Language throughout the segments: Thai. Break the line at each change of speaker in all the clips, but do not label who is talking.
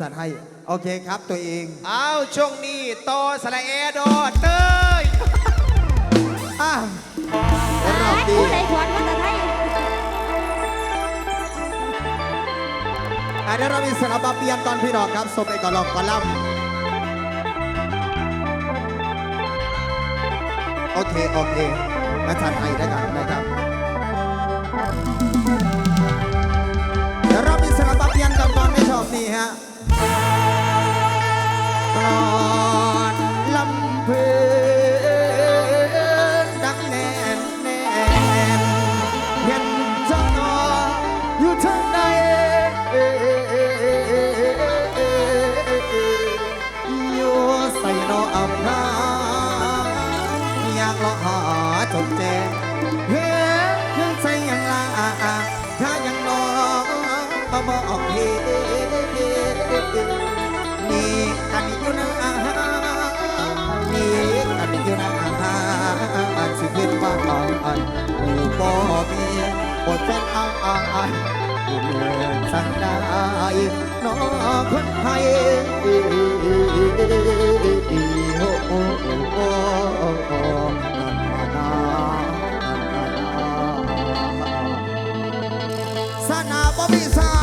จัดให้ โอเคครับตัวเอง
อ้าวช่วงนี้โตสละเอโดดเต้ย
อะรอบดี
ผู้ใดถอนมาแต่ไทย
อะเดี๋ยวเรามีสลับมาเปลี่ยนตอนพี่น้องครับสมเอกลองกอลัมน์โอเค โอเคมาจัดให้ได้กันนะครับเดี๋ยวเรามีสลับมาเปลี่ยนกันตอนในชอบนี้ฮะ กลอ อันสิเป็นบ้านอันอยู่บ่มีอดเป็นอ้ายอยู่เมืองสังได้น้องคนไทยโอ้โอ้โอ้โอ้นานานานาสนาบ่มีสา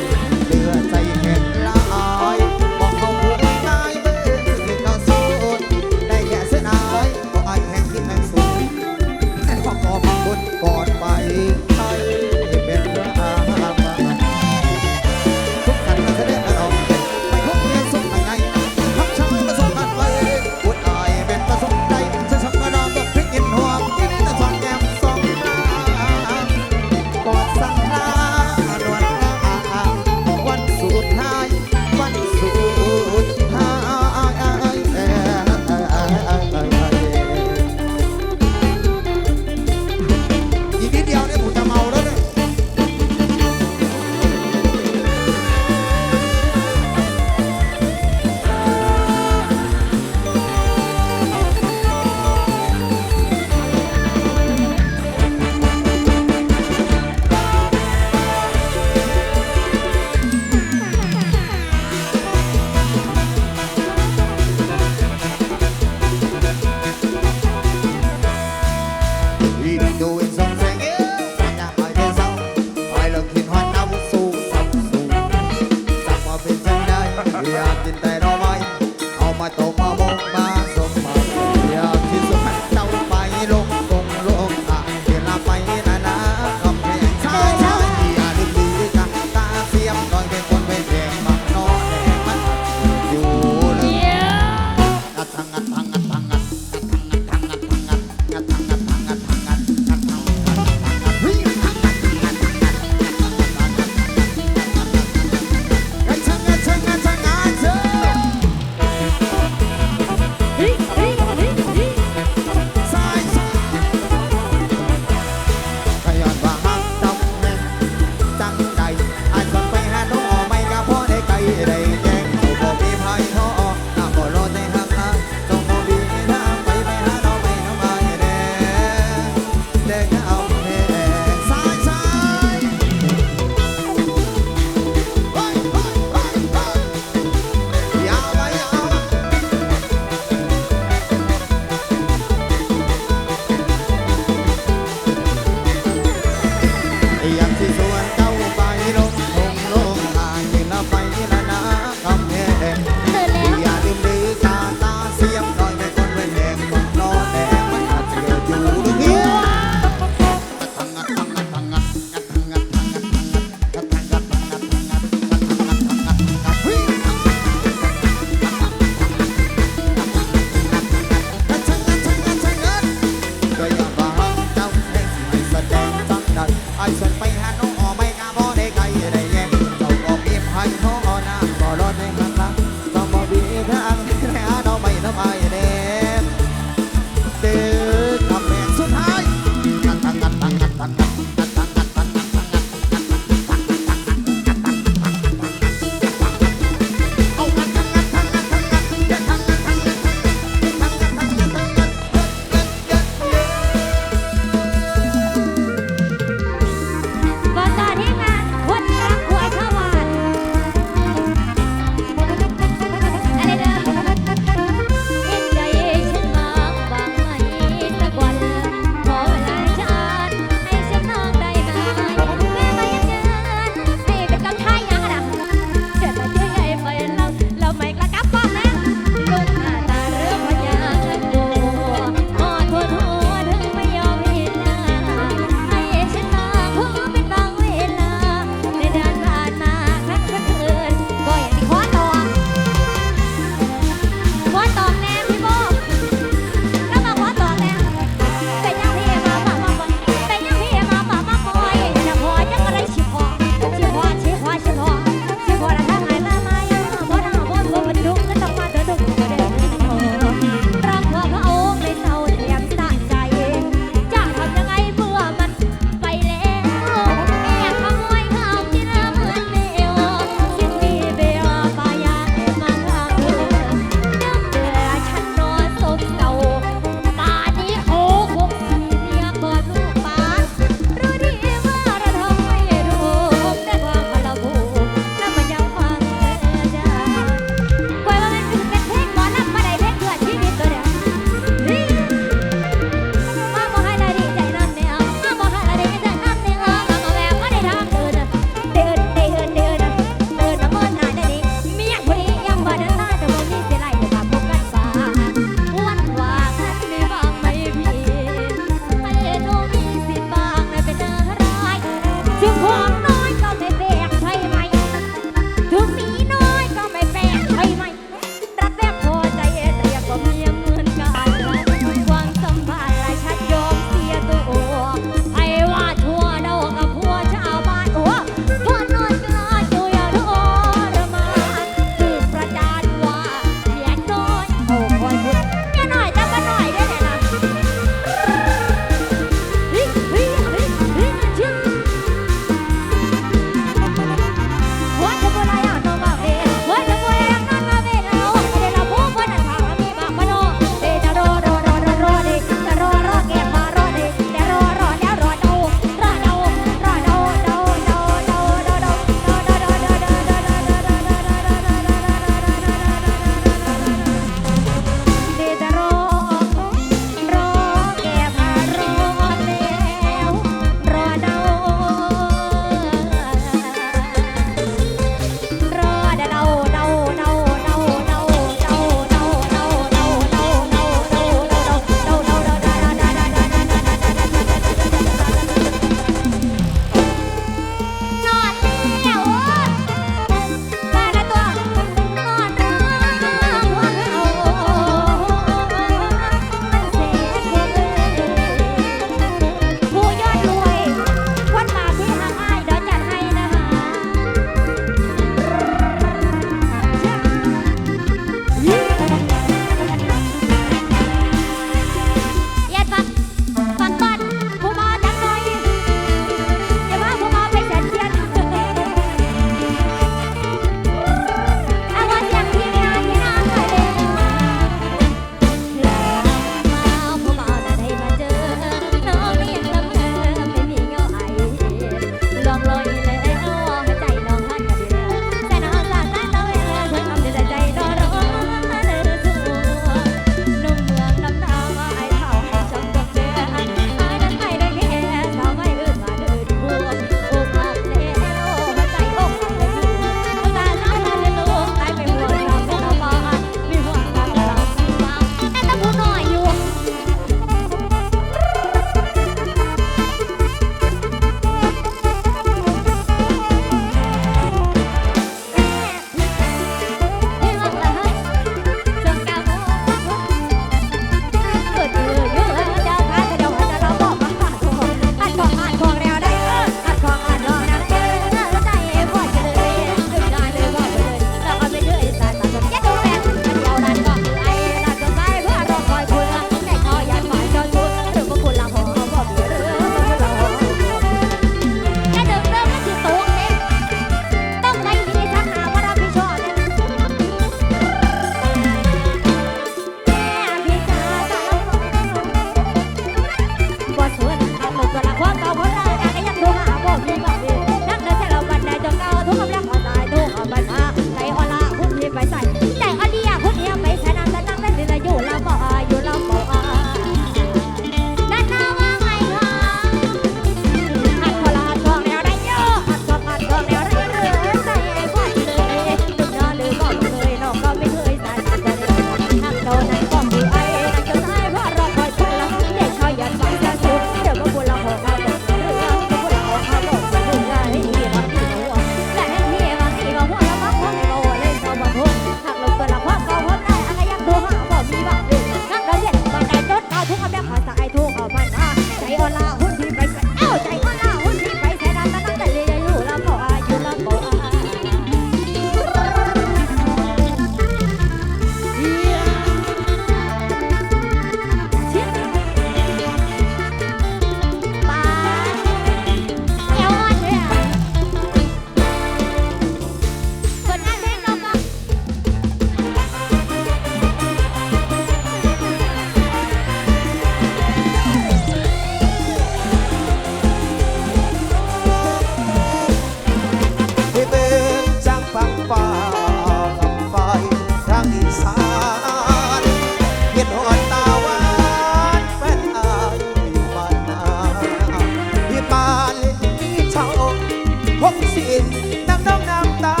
หกสิบน้ำน้องน้ำตา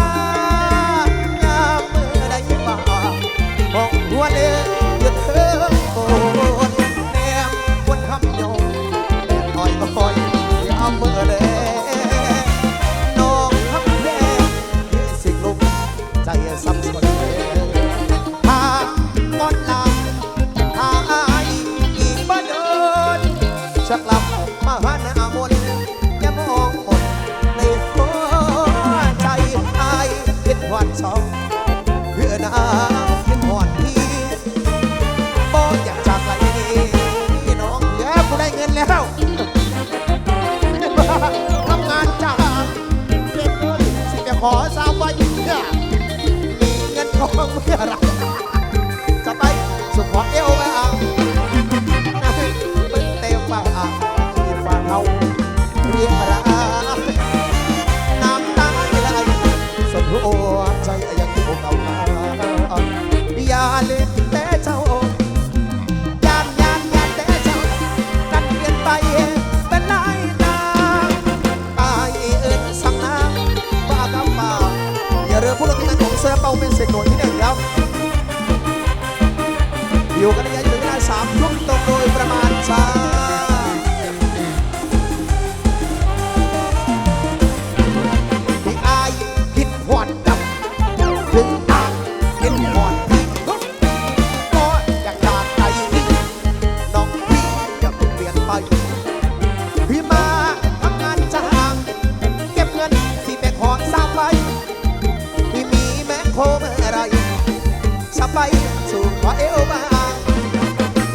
sapay supa e o ba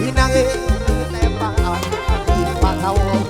inang e ne pa a i pa tao